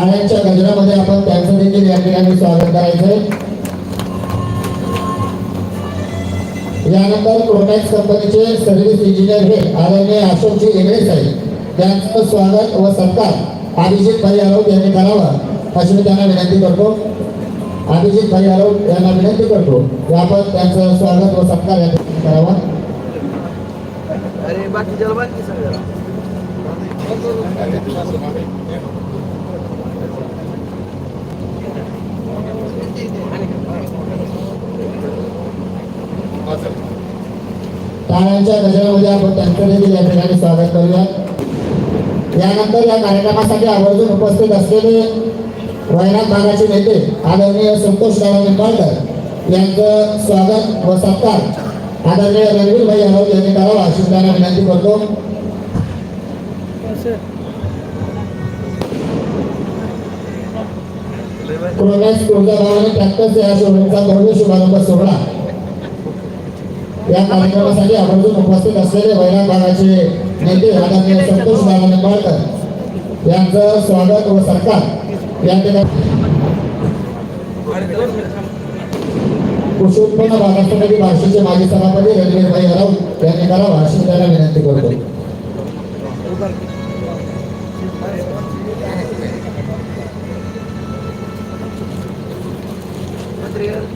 टाळ्यांच्या गजरामध्ये आपण त्यांचं देखील या ठिकाणी स्वागत करायचं यानंतर क्रोमॅक्स कंपनीचे सर्व्हिस इंजिनियर हे आदरणीय अशोकजी इंग्रज साहेब. त्यांचं स्वागत व सत्कार अभिजित भाई आरोप यांनी करावा अशी मी त्यांना विनंती करतो. अभिजित भाई आरोप यांना विनंती करतो आपण त्यांचं स्वागत व सत्कार या ठिकाणी करावा. अरे बाकी जल बाकी सगळं. टाळ्यांच्या गजरामध्ये आपण त्यांचं देखील या ठिकाणी स्वागत करूया. यानंतर या कार्यक्रमासाठी आवर्जून उपस्थित असलेले वैराग भागाचे नेते आदरणीय संतोष राव निंबाळकर यांचं स्वागत व सत्कार आदरणीय रणवीर भाई यादव यांनी करावा अशी त्यांना विनंती करतो. क्रोमॅक्स तुळजाभवानी ट्रॅक्टर्स या शोरूमचा भव्य शुभारंभ सोहळा. या कार्यक्रमासाठी आवर्जून उपस्थित असलेले वैराग भागाचे नेते आदरणीय संतोष दादा निंबाळकर यांचं स्वागत व सत्कार या ठिकाणी कृषी उत्पन्न बाजार समिती बार्शीचे माजी सभापती रणवीरभाई भाई यांनी करावा अशी त्याला विनंती करतो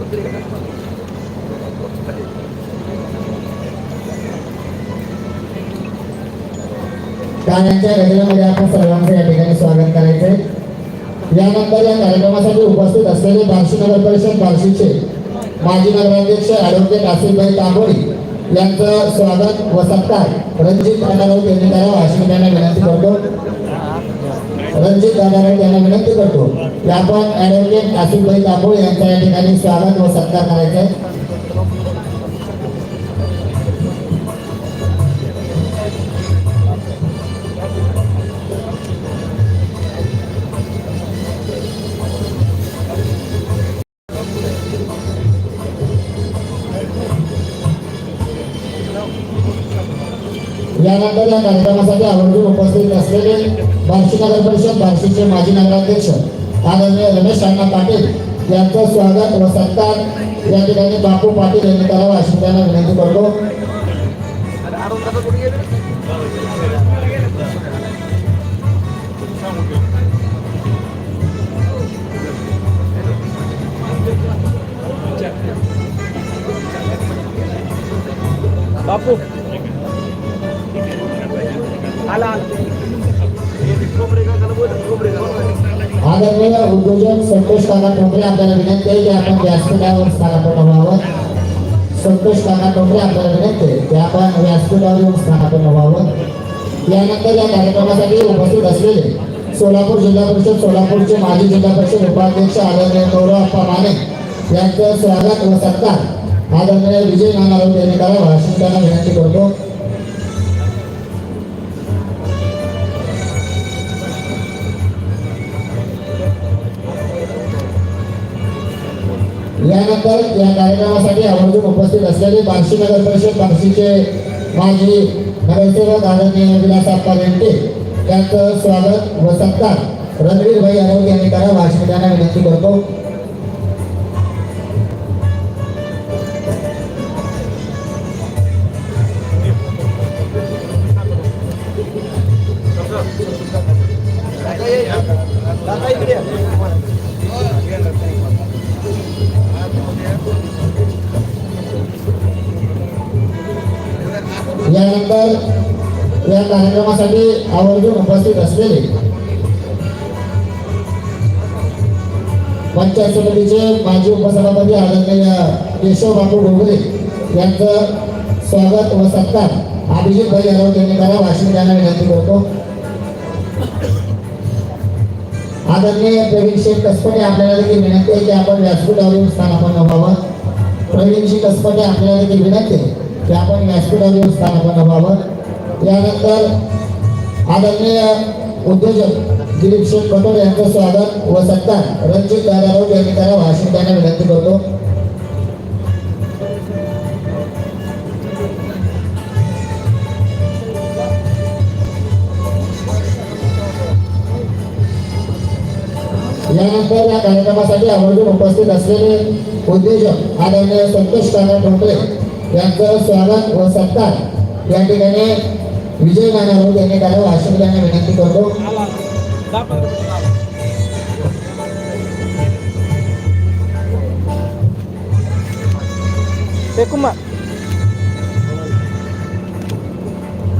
Gracias. गाण्यांच्या गजरामध्ये आपण सर्वांचं या ठिकाणी स्वागत करायचंय. यानंतर या कार्यक्रमासाठी उपस्थित असलेले बार्शी नगर परिषद बार्शीचे माजी नगराध्यक्ष ॲडव्होकेट आसिफभाई तांबोळी यांचं स्वागत व सत्कार रणजित दादाराऊत यांनी करावा अशी मी त्यांना विनंती करतो. रणजित दादाराऊत यांना विनंती करतो. की आपण ॲडव्होकेट आसिफभाई तांबोळी यांचा या ठिकाणी स्वागत व सत्कार करायचा आहे यानंतर या कार्यक्रमासाठी आवर्जून उपस्थित असलेले बार्शी नगर परिषद बार्शीचे माजी नगराध्यक्ष आदरणीय रमेश अण्णा पाटील यांचं स्वागत व सत्कार या ठिकाणी बापू पाटील यांनी करावा अशी त्यांना विनंती करतो. बापू. आदरणीय उद्योजक संतोष काका टोंबरे आपल्याला विनंती आहे की आपण व्यासपीठावर स्थानापन्न व्हावं. संतोष काका टोंबरे आपल्याला विनंती आहे की आपण व्यासपीठावर येऊन स्थानापन्न व्हावं. यानंतर या कार्यक्रमासाठी उपस्थित असलेले सोलापूर जिल्हा परिषद सोलापूरचे माजी जिल्हा परिषद उपाध्यक्ष आदरणीय गौरव अप्पा माने यांचं स्वागत व सत्कार आदरणीय विजय नाना यांनी करावा अशी त्यांना विनंती करतो. यानंतर या कार्यक्रमासाठी आवर्जून उपस्थित असलेले बार्शी नगर परिषद बार्शीचे माजी नगरसेवक आदरणीय विलासप्पा लेंटे त्यांचं स्वागत व सत्कार रणवीर भाई आरोग्य यांनी करा. अशी विनंती करतो. काका ये. इकडे यानंतर या कार्यक्रमासाठी आवर्जून उपस्थित असलेले पंचायत समितीचे माजी उपसभापती आदरणीय केशव बापू डोंगरे यांचं स्वागत व सत्कार अभिजित भाई यादव यांनी करा भाषण द्यायला विनंती करतो. आदरणीय प्रवीण शेख कसपटे आपल्याला देखील विनंती आहे की आपण व्यासपीठावर येऊन स्थानापन्न व्हावं प्रवीणजी कसपटे आपल्याला देखील विनंती आहे की आपण व्यासपीठावर येऊन व्हावं यानंतर आदरणीय उद्योजक दिलीप शेठ पटोल यांचं स्वागत व सत्कार रणजित राऊत यांनी त्याला भाषण द्यायला विनंती करतो. यानंतर या कार्यक्रमासाठी आवर्जून उपस्थित असलेले उद्योजक आदरणीय संतोष काका ठोकळे यांचं स्वागत व सत्कार या ठिकाणी विजय नानाभाऊ यांनी करावं अशी त्यांना विनंती करतो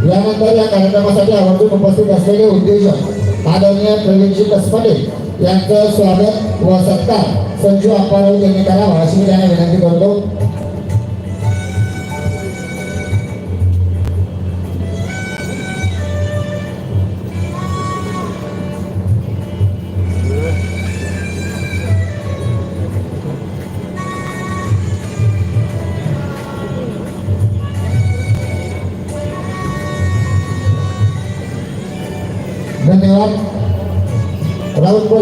यानंतर या कार्यक्रमासाठी आवर्जून उपस्थित असलेले उद्योजक आदरणीय प्रवीणजी कसपटे यांचं स्वागत व सत्कार संजू अप्पाराव यांनी करावा अशी मी त्यांना विनंती करतो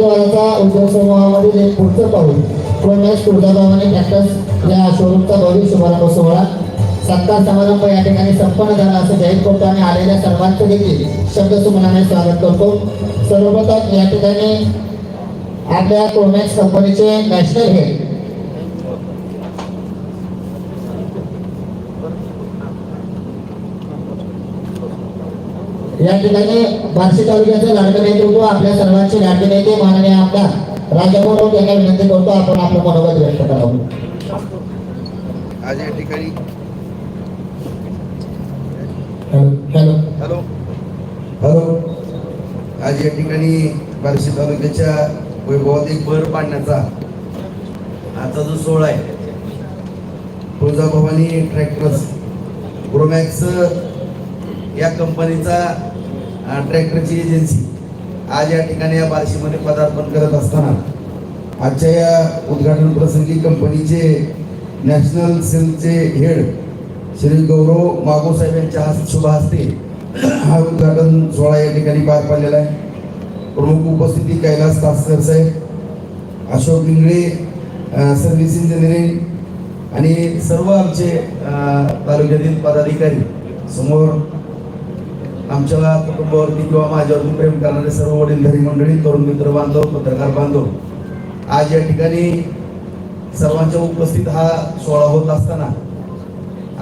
राऊत उद्योग समूहामधील एक पुढचं पाऊल प्रोमॅक्स तुळजाभवानी ट्रॅक्टर्स या शोरूमचा भव्य शुभारंभ सोहळा सत्कार समारंभ या ठिकाणी संपन्न झाला असं जाहीर करतो आणि आलेल्या सर्वांचं देखील शब्दसुमनाने स्वागत करतो. सर्वप्रथम या ठिकाणी आपल्या प्रोमॅक्स कंपनीचे नॅशनल हेड या ठिकाणी बार्शी तालुक्याचे लाडके नेतृत्व आपल्या सर्वांचे लाडके नेते माननीय आमदार राजाभाऊ राऊत यांना विनंती करतो आपण आपलं मनोगत व्यक्त करावं आज या ठिकाणी हॅलो हॅलो. हॅलो. आज या ठिकाणी बार्शी तालुक्याच्या वैभवात एक भर पाडण्याचा आजचा जो सोहळा आहे तुळजाभवानी ट्रॅक्टर्स प्रोमॅक्स या कंपनीचा ट्रॅक्टरची एजन्सी आज या ठिकाणी या बार्शीमध्ये पदार्पण करत असताना आजच्या या उद्घाटन प्रसंगी कंपनीचे नॅशनल सेलचे हेड श्री गौरव मागो साहेब यांच्या हस्त शुभ हस्ते हा उद्घाटन सोहळा या ठिकाणी पार पडलेला आहे. प्रमुख उपस्थिती कैलास तासकर साहेब अशोक इंगळे सर्व्हिस इंजिनिअरिंग आणि सर्व आमचे तालुक्यातील पदाधिकारी समोर आमच्या कुटुंबावरती किंवा माझ्यावरती प्रेम करणारे सर्व वडीलधारी मंडळी तरुण मित्र बांधव पत्रकार बांधव आज या ठिकाणी सर्वांच्या उपस्थित हा सोहळा होत असताना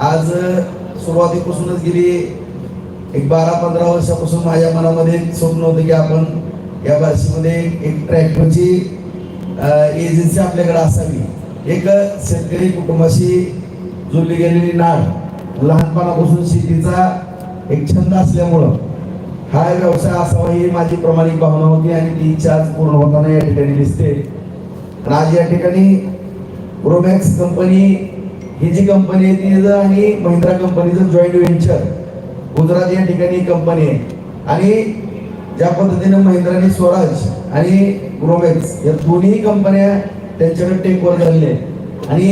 आज सुरुवातीपासूनच गेली एक बारा पंधरा वर्षापासून माझ्या मनामध्ये स्वप्न होतं की आपण या भाषेमध्ये एक ट्रॅक्टरची म्हणजे, एजन्सी आपल्याकडे असावी. एक शेतकरी कुटुंबाशी जुळली गेलेली नाळ लहानपणापासून शेतीचा एक छंद असल्यामुळं हा व्यवसाय असावा ही माझी प्रमाणिक भावना होती आणि ती इच्छा आज पूर्ण होताना या ठिकाणी दिसते. आणि आज या ठिकाणी प्रोमॅक्स कंपनी ही जी कंपनी आहे ती आणि महिंद्रा कंपनीचं जॉईंट व्हेंचर गुजरात या ठिकाणी कंपनी आहे. आणि ज्या पद्धतीने महिंद्राने स्वराज आणि प्रोमॅक्स या दोन्ही कंपन्या त्यांच्याकडे टेक ओव्हर झालेल्या आहेत. आणि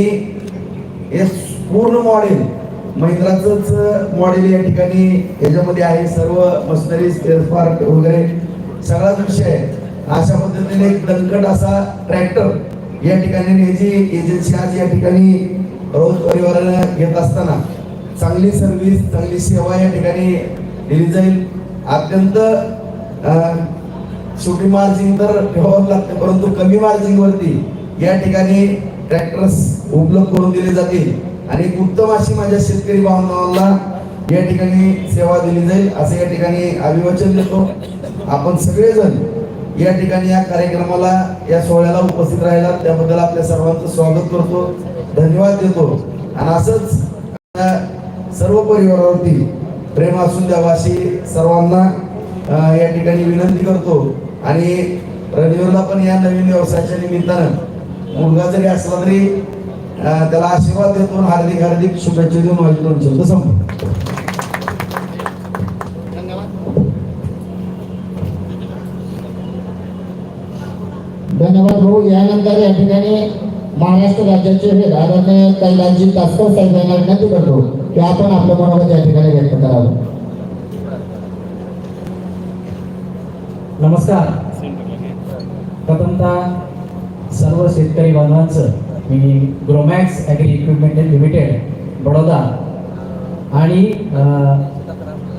हे पूर्ण मॉडेल महिंद्राचंच मॉडेल या ठिकाणी याच्यामध्ये आहे सर्व मशिनरी स्पेअर पार्ट वगैरे सगळाच विषय आहे. अशा पद्धतीने एक दणकट असा ट्रॅक्टर या ठिकाणी ही जी एजन्सी आज या ठिकाणी रोज परिवाराला घेत असताना चांगली सर्व्हिस चांगली सेवा या ठिकाणी दिली जाईल. अत्यंत छोटी मार्जिन तर ठेवावं लागतं परंतु कमी मार्जिन वरती या ठिकाणी ट्रॅक्टर्स उपलब्ध करून दिले जातील. आणि उत्तम अशी माझ्या शेतकरी भावनाला या ठिकाणी सेवा दिली जाईल असं या ठिकाणी अभिवाचन देतो. आपण सगळेजण या ठिकाणी या कार्यक्रमाला या सोहळ्याला उपस्थित राहिला त्याबद्दल आपल्या सर्वांचं स्वागत करतो धन्यवाद देतो. आणि असंच सर्व परिवारावरती प्रेम असून द्यावा अशी सर्वांना या ठिकाणी विनंती करतो. आणि रणवीरला पण या नवीन व्यवसायाच्या निमित्तानं मुलगा जरी असला तरी त्याला आशीर्वाद देतो हार्दिक हार्दिक शुभेच्छा देऊन माझे दोन शब्द संपतो धन्यवाद. भाऊ. यानंतर या ठिकाणी महाराष्ट्र राज्याचे हेड आदरणीय कैलासजी तासकर साहेब यांना विनंती करतो की आपण आपलं मनोगत या ठिकाणी व्यक्त करावं. नमस्कार. प्रथमतः सर्व शेतकरी बांधवांचं मी Gromax agri equipment limited Baroda आणि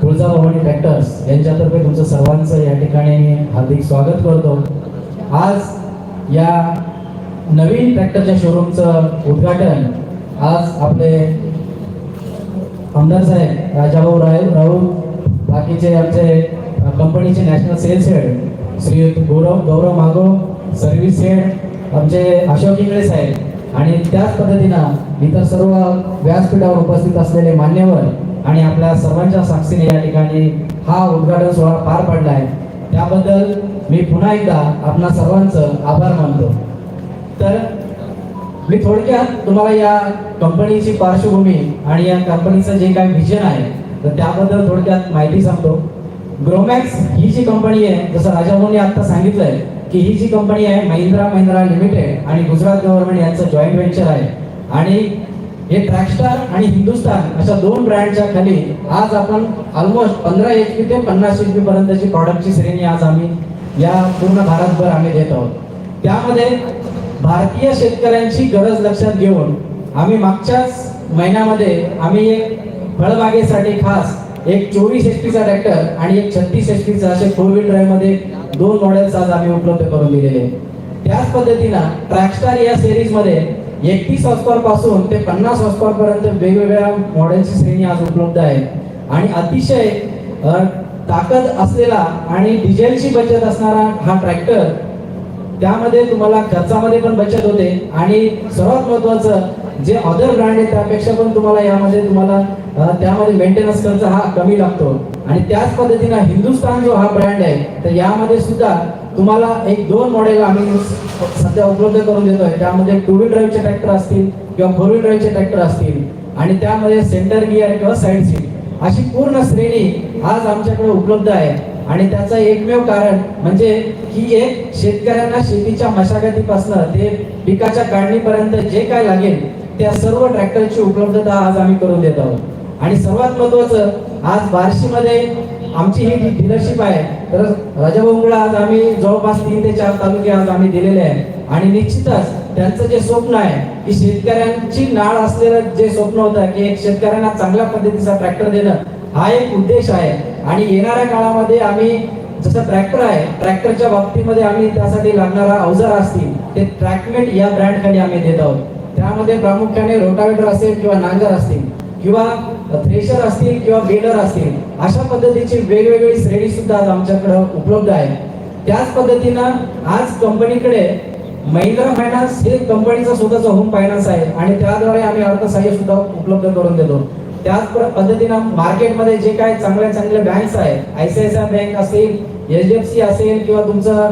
तुळजाभवानी ट्रॅक्टर्स यांच्यातर्फे तुमचं सर्वांचं या ठिकाणी हार्दिक स्वागत करतो. आज या नवीन ट्रॅक्टरच्या शोरूमचं उद्घाटन आज आपले आमदार साहेब राजाभाऊ राय राऊत बाकीचे आमचे कंपनीचे national sales head Shri Gaurav Gaurav Mago service head आमचे अशोक इंगळे साहेब. आणि त्याच पद्धतीनं इतर सर्व व्यासपीठावर उपस्थित असलेले मान्यवर आणि आपल्या सर्वांच्या साक्षीने या ठिकाणी हा उद्घाटन सोहळा पार पडला आहे त्याबद्दल मी पुन्हा एकदा आपणा सर्वांचं आभार मानतो. तर मी थोडक्यात तुम्हाला या कंपनीची पार्श्वभूमी आणि या कंपनीचं जे काही विजन आहे तर त्याबद्दल थोडक्यात माहिती सांगतो. ग्रोमॅक्स ही जी कंपनी आहे जसं राजाभाऊंनी आत्ता सांगितलंय की ही जी कंपनी आहे महिंद्रा महिंद्रा लिमिटेड आणि गुजरात गव्हर्नमेंट यांचं जॉईंट व्हेंचर आहे. आणि हे ट्रॅकस्टार आणि हिंदुस्तान अशा दोन ब्रँडच्या खाली आज आपण ऑलमोस्ट पंधरा एच पी ते पन्नास एच पी पर्यंतची प्रॉडक्टची श्रेणी आज आम्ही या पूर्ण भारतभर आम्ही देत आहोत. त्यामध्ये भारतीय शेतकऱ्यांची गरज लक्षात घेऊन आम्ही मागच्याच महिन्यामध्ये आम्ही एक फळबागेसाठी खास एक चोवीस एच पीचा ट्रॅक्टर आणि एक छत्तीस एच पीचा असे फोर व्हील ड्राईव्हमध्ये दोन मॉडेल्स आज आम्ही उपलब्ध करून दिलेले. त्याच पद्धतीनं ट्रॅकस्टार या सिरीजमध्ये एकतीस हॉर्सपॉवर पासून ते पन्नास हॉर्सपॉवर पर्यंत वेगवेगळ्या मॉडेलची श्रेणी आज उपलब्ध आहे आणि अतिशय ताकद असलेला आणि डिझेलची बचत असणारा हा ट्रॅक्टर त्यामध्ये तुम्हाला खर्चामध्ये पण बचत होते. आणि सर्वात महत्वाचं जे अदर ब्रँड आहे त्यापेक्षा पण तुम्हाला यामध्ये तुम्हाला त्यामध्ये मेंटेनन्स खर्च हा कमी लागतो. आणि त्याच पद्धतीनं हिंदुस्तान जो हा ब्रँड आहे तर यामध्ये सुद्धा तुम्हाला एक दोन मॉडेल आम्ही सध्या उपलब्ध करून देतोय. त्यामध्ये टू व्हील ड्राईव्हचे ट्रॅक्टर असतील किंवा फोर व्हील ड्राईव्हचे ट्रॅक्टर असतील. आणि त्यामध्ये सेंटर गिअर किंवा साईड सीट अशी पूर्ण श्रेणी आज आमच्याकडे उपलब्ध आहे. आणि त्याचं एकमेव कारण म्हणजे ही एक शेतकऱ्यांना शेतीच्या मशागतीपासून ते पिकाच्या काढणीपर्यंत जे काय लागेल त्या सर्व ट्रॅक्टरची उपलब्धता आज आम्ही करून देत आहोत. आणि सर्वात महत्वाचं आज बार्शीमध्ये आमची ही जी डीलरशिप आहे तर राजाभाऊंकडे आज आम्ही जवळपास तीन ते चार तालुके आज आम्ही दिलेले आहे. आणि निश्चितच त्यांचं जे स्वप्न आहे की शेतकऱ्यांची नाळ असलेलं जे स्वप्न होतं की एक शेतकऱ्यांना चांगल्या पद्धतीचा ट्रॅक्टर देणं हा एक उद्देश आहे. आणि येणाऱ्या काळामध्ये आम्ही जसं ट्रॅक्टर आहे ट्रॅक्टरच्या बाबतीमध्ये आम्ही त्यासाठी लागणारा अवजार असतील ते ट्रॅकमेट या ब्रँडखाली आम्ही देत आहोत. त्यामध्ये प्रामुख्याने रोटावेटर असेल किंवा नांगर असतील किंवा थ्रेशर असतील किंवा बेलर असतील अशा पद्धतीची वेगवेगळी श्रेणी सुद्धा आज आमच्याकडे उपलब्ध आहे. त्याच पद्धतीनं आज कंपनीकडे महिंद्रा फायनान्स हे कंपनीचा स्वतःचा होम फायनान्स आहे आणि त्याद्वारे आम्ही अर्थसहाय्य सुद्धा उपलब्ध करून देतो. त्याच पद्धतीनं मार्केटमध्ये जे काय चांगल्या चांगल्या बँक्स आहेत I C I C I bank असेल एच डी एफ सी असेल किंवा तुमचं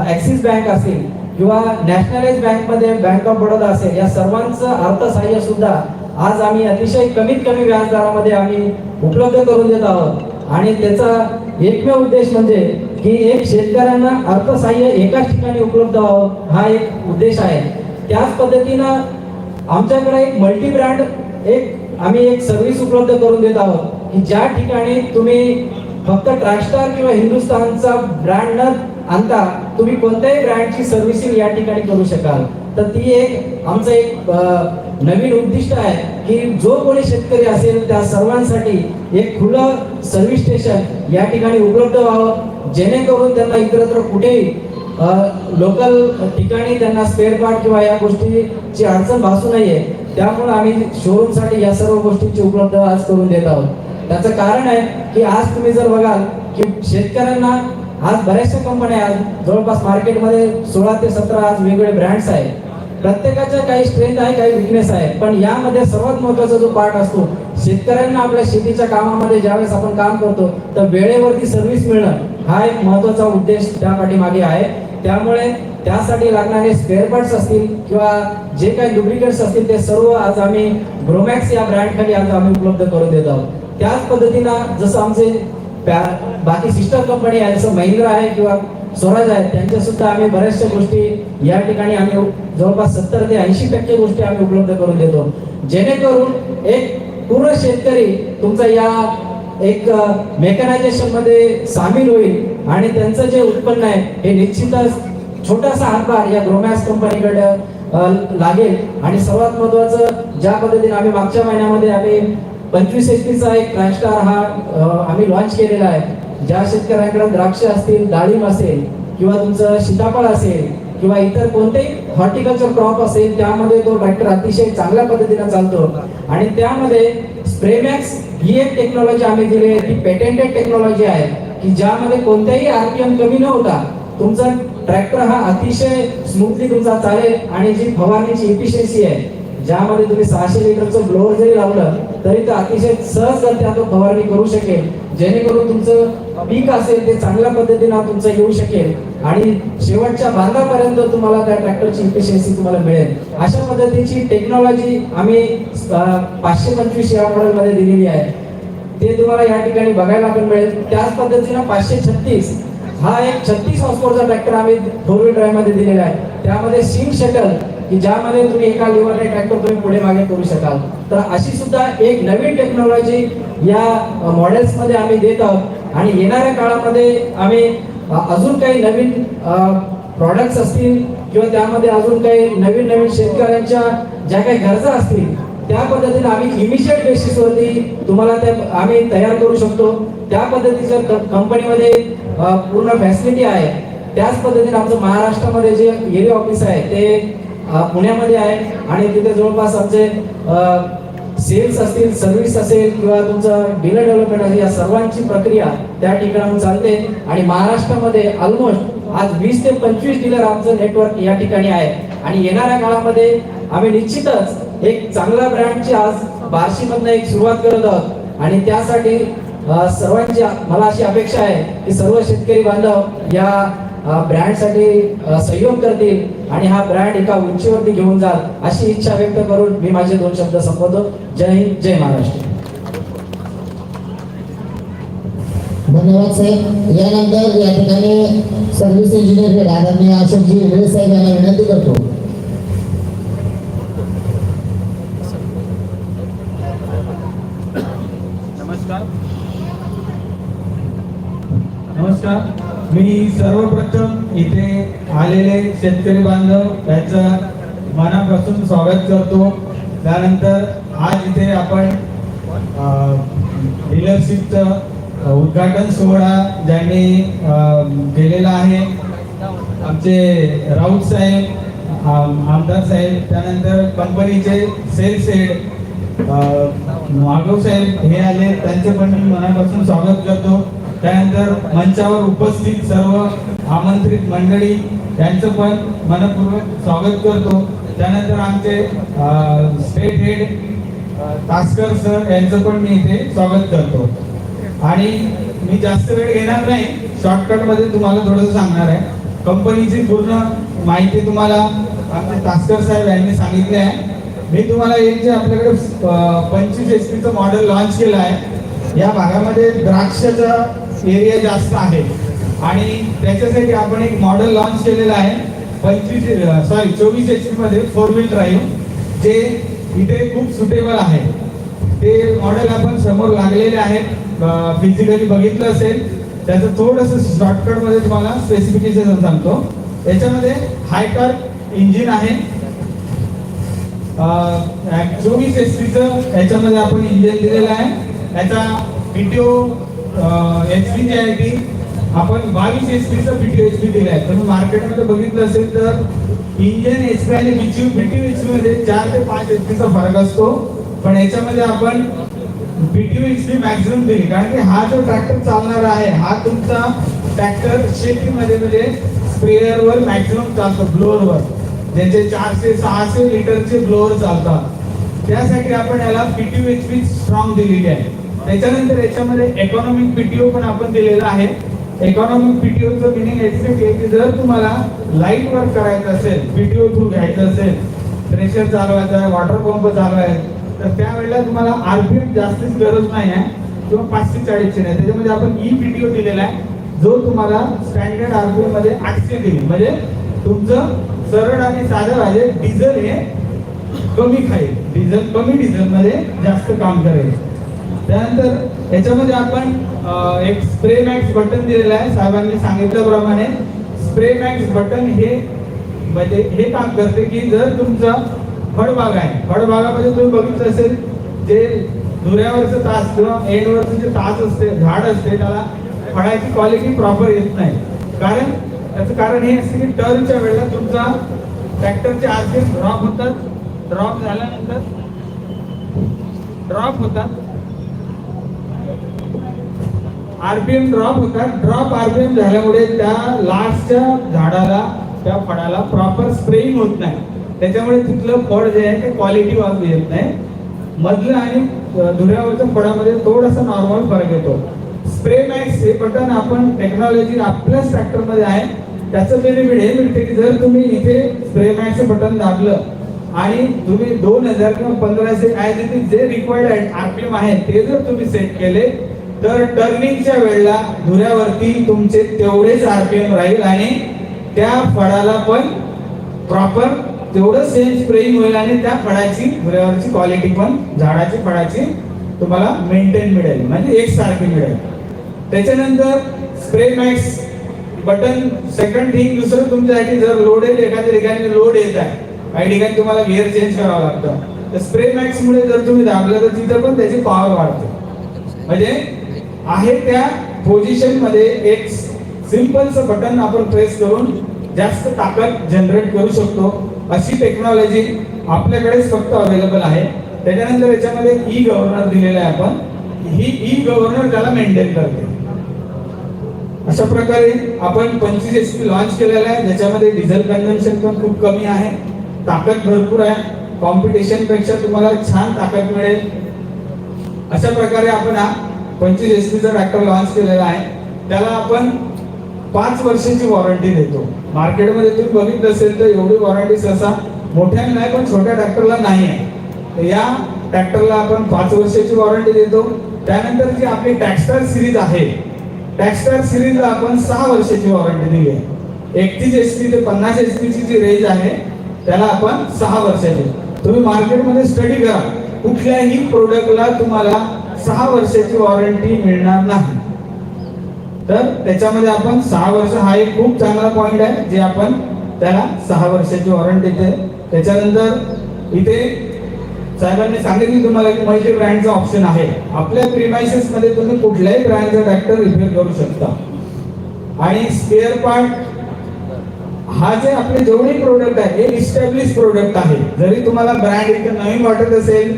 ॲक्सिस बँक असेल किंवा नॅशनलाइज बँकमध्ये बँक ऑफ बडोदा असेल या सर्वांचं अर्थसहाय्य सुद्धा आज आम्ही अतिशय कमीत कमी व्याजदरामध्ये आम्ही उपलब्ध करून देत आहोत. आणि त्याचा एकमेव उद्देश म्हणजे की एक शेतकऱ्यांना अर्थसहाय्य एकाच ठिकाणी उपलब्ध व्हावं हा एक उद्देश आहे. त्याच पद्धतीनं आमच्याकडे एक मल्टी ब्रँड एक आम्ही एक सर्व्हिस उपलब्ध करून देत आहोत की ज्या ठिकाणी तुम्ही फक्त ट्रॅक्स्टार किंवा हिंदुस्थानचा ब्रँड न आणता तुम्ही कोणत्याही ब्रँडची सर्व्हिसिंग या ठिकाणी करू शकाल. तर ती एक आमचं एक नवीन उद्दिष्ट आहे की जो कोणी शेतकरी असेल त्या सर्वांसाठी एक खुलं सर्व्हिस स्टेशन या ठिकाणी उपलब्ध व्हावं जेणेकरून त्यांना इतरत्र कुठेही लोकल ठिकाणी त्यांना स्पेअर पार्ट किंवा या गोष्टीची अडचण भासू नये. त्यामुळे आम्ही शोरूमसाठी या सर्व गोष्टींची उपलब्ध आज करून देत आहोत. त्याचं कारण आहे की आज तुम्ही जर बघाल की शेतकऱ्यांना आज बऱ्याचशा कंपन्या आहेत. जवळपास मार्केटमध्ये सोळा ते सतरा आज वेगवेगळे ब्रँड्स आहेत. प्रत्येकाच्या काही स्ट्रेंथ आहे काही विकनेस आहे. पण यामध्ये सर्वात महत्त्वाचा जो पार्ट असतो शेतकऱ्यांना आपल्या शेतीच्या कामामध्ये ज्यावेळेस आपण काम करतो तर वेळेवरती सर्व्हिस मिळणं हा एक महत्त्वाचा उद्देश त्या पाठीमागे आहे. त्यामुळे त्यासाठी लागणारे स्पेअर पार्ट्स असतील किंवा जे काही डुप्लिकेट्स असतील ते सर्व आज आम्ही ग्रोमॅक्स या ब्रँडखाली आज आम्ही उपलब्ध करून देत आहोत. त्याच पद्धतीनं जसं आमचे बाकी सिस्टर कंपनी आहे जसं महिंद्रा आहे किंवा स्वराज आहे त्यांच्या सुद्धा आम्ही बऱ्याचशा गोष्टी या ठिकाणी आम्ही जवळपास सत्तर ते ऐंशी टक्के गोष्टी आम्ही उपलब्ध करून देतो. जेणेकरून एक पूर्ण शेतकरी तुमचा या एक मेकनायझेशनमध्ये सामील होईल आणि त्यांचं जे उत्पन्न आहे हे निश्चितच छोटासा हातभार या ग्रोमॅक्स कंपनीकडे लागेल. आणि सर्वात महत्वाचं ज्या पद्धतीने आम्ही मागच्या महिन्यामध्ये आम्ही पंचवीस एच पीचा एक ट्रॅकस्टार हा आम्ही लॉन्च केलेला आहे ज्या शेतकऱ्यांकडे द्राक्ष असतील डाळिंब असेल किंवा तुमचं सीताफळ असेल किंवा इतर कोणतेही हॉर्टिकल्चर क्रॉप असेल त्यामध्ये तो ट्रॅक्टर अतिशय चांगल्या पद्धतीने चालतो. आणि त्यामध्ये स्प्रेमॅक्स ही एक टेक्नॉलॉजी आम्ही दिली आहे ती पेटेंटेड टेक्नॉलॉजी आहे की ज्यामध्ये कोणत्याही आरपीएम कमी न होता तुमचा ट्रॅक्टर हा अतिशय स्मूथली तुमचा चालेल आणि जी फवारणीची इफिशियन्सी आहे ज्यामध्ये तुम्ही सहाशे लिटरचं ब्लोअर जरी लावलं तरी तो अतिशय सहजगत्या तो फवारणी करू शकेल. जेणेकरून तुमचं पीक असेल ते चांगल्या पद्धतीनं तुमचं येऊ शकेल. आणि शेवटच्या बांधापर्यंत तुम्हाला त्या ट्रॅक्टरची इफिशियन्सी तुम्हाला मिळेल. अशा पद्धतीची टेक्नॉलॉजी आम्ही पाचशे पंचवीस या मॉडेलमध्ये दिलेली आहे. ते तुम्हाला या ठिकाणी बघायला पण मिळेल. त्याच पद्धतीनं पाचशे छत्तीस हा एक छत्तीस हॉस्पोरचा ट्रॅक्टर आम्ही फोर व्हील ड्राईव्हमध्ये दिलेला आहे. त्यामध्ये सिंग शटल की ज्यामध्ये तुम्ही एका लिव्हरने ट्रॅक्टर तुम्ही पुढे मागे करू शकाल. तर अशी सुद्धा एक नवीन टेक्नॉलॉजी या मॉडेल्समध्ये आम्ही देत आहोत. आणि येणाऱ्या काळामध्ये आम्ही अजून काही नवीन प्रॉडक्ट्स असतील किंवा त्यामध्ये अजून काही नवीन नवीन शेतकऱ्यांच्या ज्या काही गरजा असतील त्या पद्धतीने आम्ही इमिजिएट बेसिसवरती तुम्हाला त्या आम्ही तयार करू शकतो. त्या पद्धतीच्या कंपनीमध्ये पूर्ण फॅसिलिटी आहे त्याच पद्धतीने आमचं महाराष्ट्रामध्ये जे एरिया ऑफिस आहे ते पुण्यामध्ये आहे. आणि तिथे जवळपास आमचे सेल्स असतील सर्व्हिस असेल किंवा तुमचं डीलर डेव्हलपमेंट असेल या सर्वांची प्रक्रिया त्या ठिकाणाहून चालते. आणि महाराष्ट्रामध्ये ऑलमोस्ट आज वीस ते पंचवीस डीलर आमचं नेटवर्क या ठिकाणी आहे. आणि येणाऱ्या काळामध्ये आम्ही निश्चितच एक चांगला ब्रँडची आज बार्शीमधनं एक सुरुवात करत आहोत. आणि त्यासाठी सर्वांची मला अशी अपेक्षा आहे की सर्व शेतकरी बांधव या ब्रँडसाठी सहयोग करतील आणि हा ब्रँड एका उंचीवरती घेऊन जाल अशी इच्छा व्यक्त करून मी माझे दोन शब्द संपवतो. जय हिंद जय महाराष्ट्र. धन्यवाद साहेब यानंतर या ठिकाणी सर्व्हिस इंजिनियर आदरणीय अशोकजी इंगळे साहेब यांना विनंती करतो. नमस्कार. नमस्कार. मी सर्वप्रथम इथे आलेले शेतकरी बांधव यांचं मनापासून स्वागत करतो. त्यानंतर आज इथे आपण डीलरशिपचं उद्घाटन सोहळा ज्यांनी केलेला आहे. आमचे राऊत साहेब आमदार साहेब त्यानंतर कंपनीचे सेल्स हेड माधव साहेब हे आले. त्यांचे पण मी मनापासून स्वागत करतो. त्यानंतर मंचावर उपस्थित सर्व आमंत्रित मंडळी त्यांचं पण मनपूर्वक स्वागत करतो. त्यानंतर आमचे स्टेट हेड तास्कर सर यांचं पण मी इथे स्वागत करतो. आणि मी जास्त वेळ घेणार नाही शॉर्टकटमध्ये तुम्हाला थोडंसं सांगणार आहे. कंपनीची पूर्ण माहिती तुम्हाला आमचे तास्कर साहेब यांनी सांगितले आहे. मी तुम्हाला एक जे आपल्याकडे पंचवीस एच पीचं मॉडेल लॉन्च केलं आहे या भागामध्ये द्राक्षाचा एरिया जास्त आहे. आणि त्याच्यासाठी आपण एक मॉडेल लॉन्च केलेलं आहे. पंचवीस सॉरी चोवीस एच मध्ये फोर व्हील ड्राईव्ह जे इथे खूप सुटेबल आहे. ते मॉडेल आपण समोर लागलेले आहेत. फिजिकली बघितलं असेल. त्याचं थोडस शॉर्टकटमध्ये तुम्हाला स्पेसिफिकेशन सांगतो. याच्यामध्ये हाय कार इंजिन आहे. चोवीस एच पीचं याच्यामध्ये आपण इंजिन दिलेलं आहे. याचा पीटीओ एच पी जी आहे आपण बावीस एच पीचं पीटीओ एच पी दिलं आहे. तुम्ही मार्केटमध्ये बघितलं असेल तर इंजिन एच पी आणि पीटीओ पीटीओ एच पी मध्ये चार ते पाच एच पीचा फरक असतो. पण याच्यामध्ये आपण पीटीओ एच पी मॅक्झिमम दिली कारण की हा जो ट्रॅक्टर चालणार आहे हा तुमचा ट्रॅक्टर शेतीमध्ये म्हणजे स्प्रेअरवर मॅक्झिमम चालतो ब्लोअरवर ज्याचे चारशे सहाशे लिटरचे ब्लोअर चालतात. त्यासाठी आपण याला पीटीओ एच पी स्ट्रॉंग दिलेली आहे. त्याच्यानंतर याच्यामध्ये इकॉनॉमिक पीटीओ पण आपण दिलेला आहे. इकॉनॉमिक पीटीओचं मिनिंग एक्सेप्ट आहे की जर तुम्हाला लाइट वर्क करायचं असेल पीटीओ थ्रू घ्यायचं असेल प्रेशर चालवायचं आहे वॉटर पंप चालवायचा तर त्यावेळेला तुम्हाला आरपीएफ जास्तीच गरज नाही आहे. किंवा पाचशे चाळीसची नाही. त्याच्यामध्ये आपण ई पीटीओ दिलेला आहे जो तुम्हाला स्टँडर्ड आरपीएफमध्ये आठशे देईल. म्हणजे तुमचं सरळ आणि साधं राहिले डिझेल हे कमी खाईल. डिझेल कमी डिझेल मध्ये जास्त काम करेल. त्यानंतर याच्यामध्ये आपण एक स्प्रे मॅक्स बटन दिलेलं आहे. साहेबांनी सांगितल्याप्रमाणे स्प्रे मॅक्स बटन हे म्हणजे हे काम करते की जर तुमचा फळबाग आहे फळबागामध्ये तुम्ही बघितलं असेल जे धुऱ्यावरचं तास किंवा एंडवरचं जे तास असते झाड असते त्याला फळाची क्वालिटी प्रॉपर येत नाही. कारण त्याचं कारण हे असते की टर्नच्या वेळेला तुमचा ट्रॅक्टरचे आर्थिक ड्रॉप होतात. ड्रॉप झाल्यानंतर ड्रॉप होतात. आरपीएम ड्रॉप होतात ड्रॉप आरपीएम झाल्यामुळे त्या लास्टच्या झाडाला त्या फळाला प्रॉपर स्प्रेइंग होत नाही. त्याच्यामुळे तिथलं फळ जे आहे ते क्वालिटी वाजू येत नाही. मधलं आणि धुऱ्यावरच्या फळामध्ये थोडासा नॉर्मल फरक येतो. स्प्रे मॅक्स हे बटन आपण टेक्नॉलॉजी आपल्याच ट्रॅक्टरमध्ये आहे. त्याचं बेनिफिट हे मिळते की जर तुम्ही इथे स्प्रे मॅक्स बटन दाबलं आणि तुम्ही दोन हजार किंवा पंधराशे काय जे रिक्वायर्ड आरपीएम आहे ते जर तुम्ही सेट केले तर टर्निंगच्या वेळेला धुऱ्यावरती तुमचे तेवढेच आरपीएम राहील आणि त्या फळाला पण प्रॉपर तेवढं सेम स्प्रेइंग होईल आणि त्या फळाची धुऱ्यावरची क्वालिटी पण झाडाची फळाची तुम्हाला मेंटेन मिळेल. म्हणजे एकसारखी मिळेल. त्याच्यानंतर spray max button second thing दुसरं तुमच्यासाठी जर लोड येईल एखाद्या ठिकाणी लोड येत आहे. काही ठिकाणी तुम्हाला गिअर चेंज करावं लागतं. तर स्प्रे मॅक्समुळे जर तुम्ही दाबलं तर तिथं पण त्याची पॉवर वाढते. म्हणजे आहे त्या पोझिशनमध्ये एक सिम्पलचं बटन आपण प्रेस करून जास्त ताकद जनरेट करू शकतो. अशी टेक्नॉलॉजी आपल्याकडेच फक्त अवेलेबल आहे. त्याच्यानंतर याच्यामध्ये ई गव्हर्नर दिलेलं आहे आपण. ही ई गव्हर्नर त्याला मेंटेन करते. अशा प्रकारे आपण पंचवीस एच पी लॉन्च केलेला आहे. ज्याच्यामध्ये डिझेल कन्व्हेन्शन पण खूप कमी आहे. ताकद भरपूर आहे. कॉम्पिटिशनपेक्षा तुम्हाला छान ताकद मिळेल. अशा प्रकारे आपण हा पंचवीस एस पीचा ट्रॅक्टर लॉन्च केलेला आहे. त्याला आपण पाच वर्षाची वॉरंटी देतो. मार्केटमध्ये तुम्ही बघितलं असेल तर एवढी वॉरंटी सहसा मोठ्या नाही पण छोट्या ट्रॅक्टरला नाही आहे. तर या ट्रॅक्टरला आपण पाच वर्षाची वॉरंटी देतो. त्यानंतर जी आपली टॅक्स्टार सिरीज आहे टॅक्स्टार सिरीजला आपण सहा वर्षाची वॉरंटी दिली आहे. एकतीस एच पी ते पन्नास एच ची जी रेंज आहे त्याला आपण सहा वर्षाची. तुम्ही मार्केटमध्ये स्टडी करा. कुठल्याही प्रोडक्टला तुम्हाला सहा वर्षाची वॉरंटी मिळणार नाही. तर त्याच्यामध्ये आपण सहा वर्ष हा एक खूप चांगला पॉइंट आहे जे आपण त्याला सहा वर्षाची वॉरंटी देते त्याच्यानंतर इथे साहेबांनी सांगितलं तुम्हाला की मल्टी ब्रँडचा ऑप्शन आहे. आपल्या प्रिमायसेस मध्ये तुम्ही कुठल्याही ब्रँडचा ट्रॅक्टर रिपेअर करू शकता. आणि स्पेअर पार्ट हा जे आपले जेवढे प्रोडक्ट आहे हे इस्टॅब्लिश प्रोडक्ट आहे. जरी तुम्हाला ब्रँड इथे नवीन वाटत असेल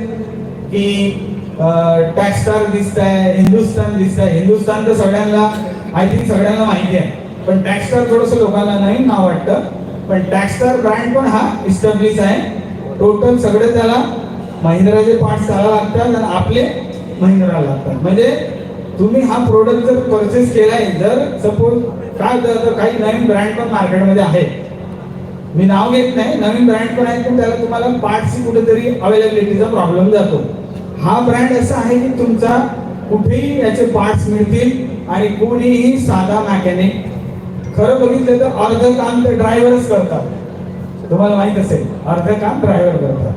की टॅक्स्टार दिसत आहे हिंदुस्तान दिसत आहे हिंदुस्तान तर सगळ्यांना आय थिंक सगळ्यांना माहिती आहे. पण टॅक्स्टार थोडस लोकांना नाही नाव वाटतं. पण टॅक्स्टार ब्रँड पण हा इस्टॅब्लिश आहे. टोटल सगळे त्याला महिंद्राचे पार्ट चाला लागतात आणि आपले महिंद्रा लागतात. म्हणजे तुम्ही हा प्रोडक्ट जर परचेस केलाय जर सपोज काय होतं तर काही नवीन ब्रँड पण मार्केटमध्ये आहेत मी नाव घेत नाही नवीन ब्रँड पण आहेत पण त्याला तुम्हाला पार्टची कुठेतरी अवेलेबिलिटीचा प्रॉब्लेम जातो. हा ब्रँड असा आहे की तुमचा कुठेही याचे पार्ट्स मिळतील आणि कोणीही साधा मॅकॅनिक खरं बघितलं तर अर्ध काम तर ड्रायव्हरच करतात. तुम्हाला माहीत असेल अर्ध काम ड्रायव्हर करतात.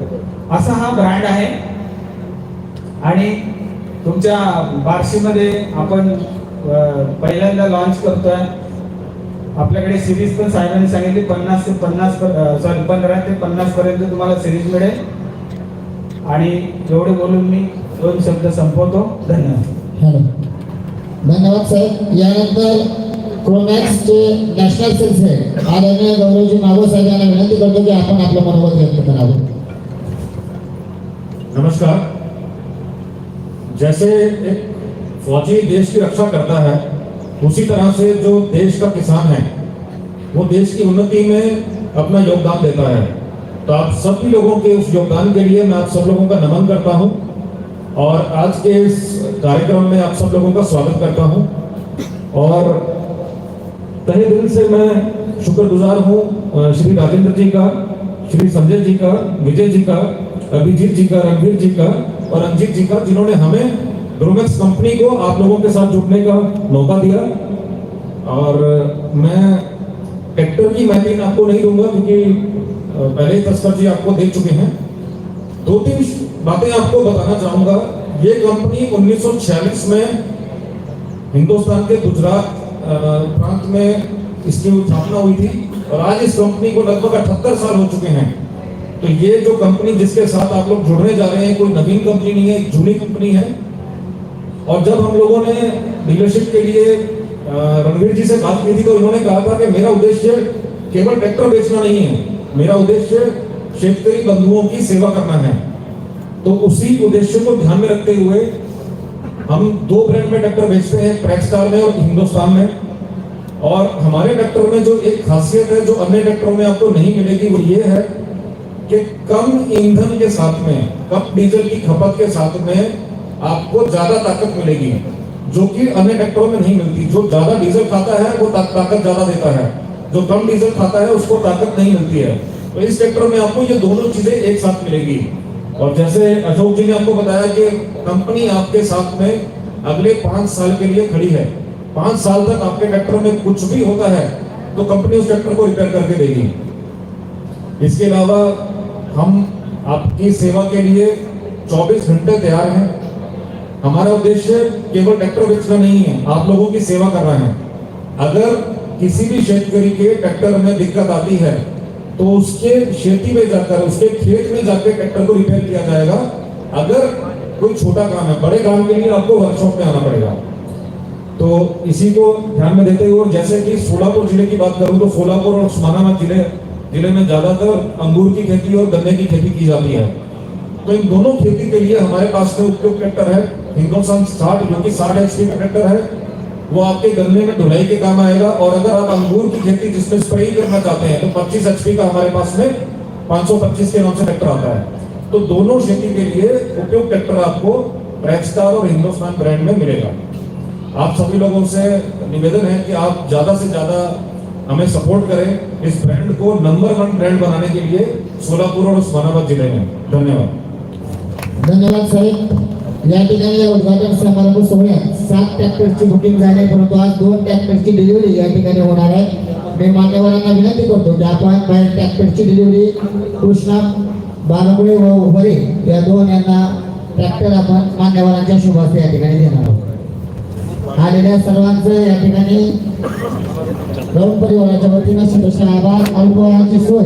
असा हा ब्रँड आहे. आणि तुमच्या बार्शीमध्ये आपण पहिल्यांदा लॉन्च करतोय. आपल्याकडे सिरीज पण साहेबांनी सांगितली पन्नास ते पन्नास सॉरी पंधरा ते पन्नास पर्यंत तुम्हाला सिरीज मिळेल. आणि एवढे बोलून मी दोन शब्द संपवतो. धन्यवाद. धन्यवाद साहेब यानंतर क्रोमॅक्सचे नॅशनल सेल्स हेड आदरणीय गौरवजी मागो साहेब यांना विनंती करतो की आपण आपलं व्यक्त करावं. नमस्कार. जैसे एक फौजी देश की रक्षा करता है उसी तरह से जो देश का किसान है वो देश की उन्नति में अपना योगदान देता है। तो आप सभी लोगों के उस योगदान के लिए मैं आप सब लोगों का नमन करता हूँ। और आज के इस कार्यक्रम में आप सब लोगों का स्वागत करता हूँ। और तहे दिल से मैं शुक्रगुजार हूँ श्री राजेंद्र जी का, श्री संजय जी का, विजय जी का, अभिजीत जी का, रणवीर जी का और रंजीत जी का, जिन्होंने हमें ग्रोमेक्स कंपनी को आप लोगों के साथ जुड़ने का मौका दिया। और मैं ट्रैक्टर की मैपिंग आपको नहीं दूँगा, क्योंकि पहले ही तस्कर जी आपको देख चुके हैं। दो तीन बातें आपको बताना चाहूँगा। ये कंपनी 1946 में हिंदुस्तान के गुजरात प्रांत में इसकी स्थापना हुई थी और आज इस कंपनी को लगभग अठहत्तर साल हो चुके हैं। तो ये जो कंपनी जिसके साथ आप लोग जुड़ने जा रहे हैं, कोई नवीन कंपनी नहीं है, एक जूनी कंपनी है। और जब हम लोगों ने डीलरशिप के लिए रणवीर जी से बात की थी तो उन्होंने कहा था कि मेरा उद्देश्य केवल ट्रैक्टर बेचना नहीं है। मेरा उद्देश्य शेतकरी बंधुओं की सेवा करना है। तो उसी उद्देश्य को ध्यान में रखते हुए हम दो ब्रांड में ट्रैक्टर बेचते हैं ट्रैक्स्टार में और हिंदुस्तान में। और हमारे ट्रैक्टर में जो एक खासियत है, जो अन्य ट्रैक्टरों में आपको नहीं मिलेगी, वो ये है कि कम ईंधन के साथ में, कम डीजल की खपत के साथ में आपको ज़्यादा ताकत मिलेगी, जो कि अन्य ट्रैक्टरों में नहीं मिलती। जो ज़्यादा डीजल खाता है, वो ताकत ज़्यादा देता है। जो कम डीजल खाता है, उसको ताकत नहीं मिलती है। तो इस ट्रैक्टर में आपको ये दोनों चीज़ें एक साथ मिलेगी। और जैसे अशोक जी ने आपको बताया कि कंपनी आपके साथ में अगले पाँच साल के लिए खड़ी है। पाँच साल तक आपके ट्रैक्टर में कुछ भी होता है तो कंपनी उस ट्रैक्टर को रिपेयर करके देगी। इसके अलावा हम आपकी सेवा के लिए 24 घंटे तैयार हैं। हमारा उद्देश्य केवल ट्रैक्टर बेचना नहीं है, आप लोगों की सेवा करना है। अगर किसी भी शेतकरी के ट्रैक्टर में दिक्कत आती है तो उसके खेती में जाकर, उसके खेत में जाकर ट्रैक्टर को रिपेयर किया जाएगा। अगर कोई छोटा काम है, बड़े काम के लिए आपको वर्कशॉप में आना पड़ेगा। तो इसी को ध्यान में देते हुए, जैसे कि सोलापुर ज़िले की बात करूँ तो सोलापुर और उस्मानाबाद ज़िले ज़िले में ज़्यादातर अंगूर की खेती और गन्ने की खेती की जाती है। तो इन दोनों खेती के लिए हमारे पास में उपयुक्त ट्रैक्टर है। हिंदुस्तान साठ, जो कि साठ एच का ट्रैक्टर है वो आपके गन्ने में ढुलाई के काम आएगा और अगर आप अंगूर की खेती जिसमें स्प्रे करना चाहते हैं तो 25 एचपी का हमारे पास में 525 के नाम से ट्रैक्टर आता है। तो दोनों खेती के लिए उपयुक्त ट्रैक्टर आपको ट्रैक्स्टार और हिंदुस्तान ब्रांड में मिलेगा। आप सभी लोगों से निवेदन है कि आप ज़्यादा से ज़्यादा हमें सपोर्ट करें इस ब्रांड को नंबर वन ब्रांड बनाने के लिए सोलापुर और उस्मानाबाद ज़िले में। धन्यवाद। धन्यवाद साहेब। या ठिकाणी या उद्घाटन समारंभ सोहळ्यात सात ट्रॅक्टरची बुकिंग झाली परंतु आज दोन ट्रॅक्टरची डिलिव्हरी या ठिकाणी होणार आहे. मी मान्यवरांना विनंती करतो की आपण बाहेर ट्रॅक्टरची डिलिव्हरी कृष्णा बालमुळे व उभरे या दोन यांना ट्रॅक्टर आपण मान्यवरांच्या शुभ या ठिकाणी देणार आहोत. आलेल्या सर्वांचं या ठिकाणी राऊत परिवाराच्या वतीनं सदस्य आभार अनुभवाची सोय.